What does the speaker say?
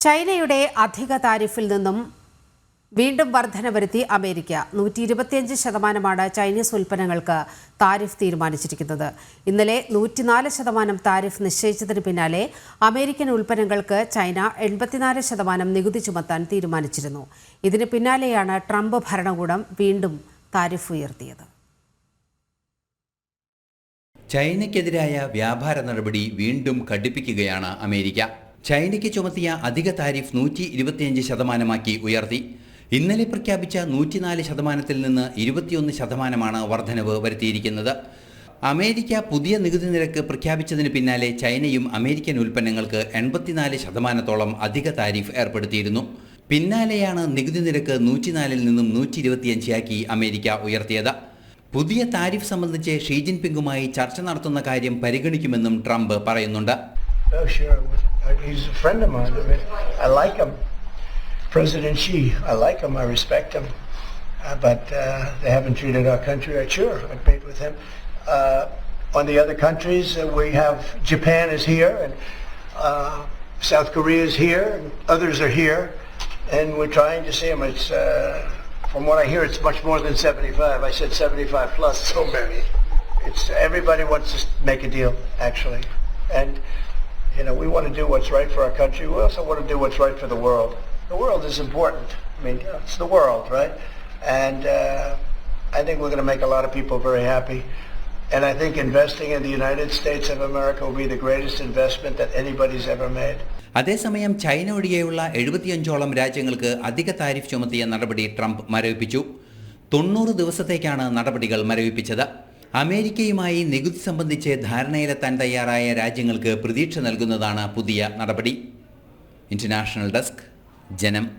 ചൈനയുടെ അധിക താരിഫിൽ നിന്നും വീണ്ടും വർധന വരുത്തി അമേരിക്ക. നൂറ്റി ഇരുപത്തിയഞ്ച് ശതമാനമാണ് ചൈനീസ് ഉൽപ്പന്നങ്ങൾക്ക് താരിഫ് തീരുമാനിച്ചിരിക്കുന്നത്. ഇന്നലെ നൂറ്റിനാല് ശതമാനം താരിഫ് നിശ്ചയിച്ചതിന് പിന്നാലെ അമേരിക്കൻ ഉൽപ്പന്നങ്ങൾക്ക് ചൈന എൺപത്തിനാല് ശതമാനം നികുതി ചുമത്താൻ തീരുമാനിച്ചിരുന്നു. ഇതിന് പിന്നാലെയാണ് ട്രംപ് ഭരണകൂടം വീണ്ടും താരിഫ് ഉയർത്തിയത്. ചൈനയ്ക്കെതിരായ വ്യാപാര നടപടി വീണ്ടും കടുപ്പിക്കുകയാണ് അമേരിക്ക. ചൈനയ്ക്ക് ചുമത്തിയ അധിക താരിഫ് നൂറ്റി ഇരുപത്തിയഞ്ച് ശതമാനമാക്കി ഉയർത്തി. ഇന്നലെ പ്രഖ്യാപിച്ച നൂറ്റിനാല് ശതമാനത്തിൽ നിന്ന് ഇരുപത്തിയൊന്ന് ശതമാനമാണ് വർധനവ് വരുത്തിയിരിക്കുന്നത്. അമേരിക്ക പുതിയ നികുതി നിരക്ക് പ്രഖ്യാപിച്ചതിന് പിന്നാലെ ചൈനയും അമേരിക്കൻ ഉൽപ്പന്നങ്ങൾക്ക് എൺപത്തിനാല് ശതമാനത്തോളം അധിക താരിഫ് ഏർപ്പെടുത്തിയിരുന്നു. പിന്നാലെയാണ് നികുതി നിരക്ക് നൂറ്റിനാലിൽ നിന്നും നൂറ്റി ഇരുപത്തിയഞ്ചാക്കി അമേരിക്ക ഉയർത്തിയത്. പുതിയ താരിഫ് സംബന്ധിച്ച് ഷീ ജിൻപിങ്ങുമായി ചർച്ച നടത്തുന്ന കാര്യം പരിഗണിക്കുമെന്നും ട്രംപ് പറയുന്നുണ്ട്. Uh, He's a friend of mine. I mean, I like him. President Xi, I like him. I respect him. Uh, but uh, they haven't treated our country right. Sure, I'd meet with him. Uh, on the other countries, uh, we have Japan is here, and uh, South Korea is here, and others are here, and we're trying to see them. It's, uh, from what I hear, it's much more than 75. I said 75 plus, so many. It's everybody wants to make a deal, actually, and you know, we want to do what's right for our country. We also want to do what's right for the world. The world is important. I mean, it's the world, right? And uh, I think we're going to make a lot of people very happy. And I think investing in the United States of America will be the greatest investment that anybody's ever made. അതേസമയം China ഒഴികെയുള്ള എഴുപത്തിയഞ്ചോളം രാജ്യങ്ങൾക്ക് അധിക tariff ചുമത്തിയ നടപടി Trump മരവിപ്പിച്ചു തൊണ്ണൂറ് ദിവസത്തേക്കാണ് നടപടികൾ മരവിപ്പിച്ചത് അമേരിക്കയുമായി നികുതി സംബന്ധിച്ച് ധാരണയിലെത്താൻ തയ്യാറായ രാജ്യങ്ങൾക്ക് പ്രതീക്ഷ നൽകുന്നതാണ് പുതിയ നടപടി. ഇന്റർനാഷണൽ ഡെസ്ക് ജനം.